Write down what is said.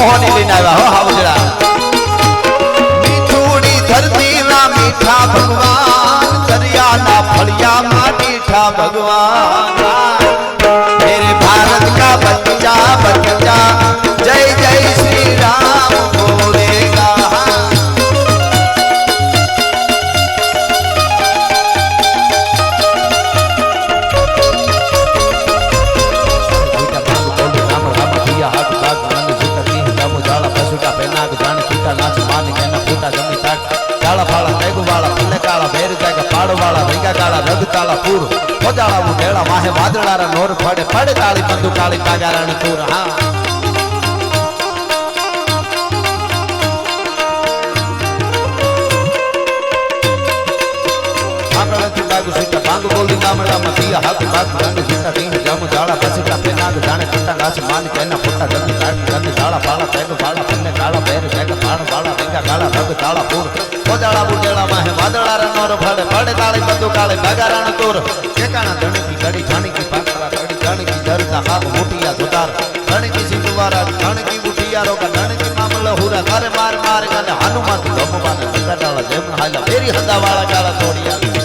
હો હાવજડા મીઠુડી ધરતીના મીઠા ભગવાન દરિયાના ફળિયામાં મીઠા ભગવાન. ભેર જાગ પાડ વાળા ભેગા કાળા રગ તાળા પૂર ખોજાળા ઉઢેળા માહે વાદળારા નોર ફડે ફડે તાળી બંદુ કાળી કાગારાણી પૂર. હા. ભાંગ બોલી ગામડામાં પિયા હાથ બાગ નંદ સીતા સિંહ, જામુ જાળા પસુટા પેનાગ, જાણે કીટા નાચ માન કેના ફૂટા જમી કાટ જમી જાળા પાળા તેગુ પાળા પન્ને કાળા બેર જાગ પાડ વાળા ભેગા કાળા રગ તાળા, પૂર. ખોજાળા ઉઢેળા માહે વાદળારા નોર ફડે ફડે તાળી બંદુ કાળી કાગારાણી તૂર. ઠેકાણા ધણકી કડી જાણીકી પાકરા કડી જાણીકી જરતા હાથ મોટિયા જોતાર ધણકી સિંધુવારા ધણકી ઉઠિયારો કા ધણકી મામલો હુરા કરે માર માર ગાને હનુમાન ગમવાને સંગાડાળા જેમ હાલા, ફેરી હદા વાળા ગાળા તોડિયા.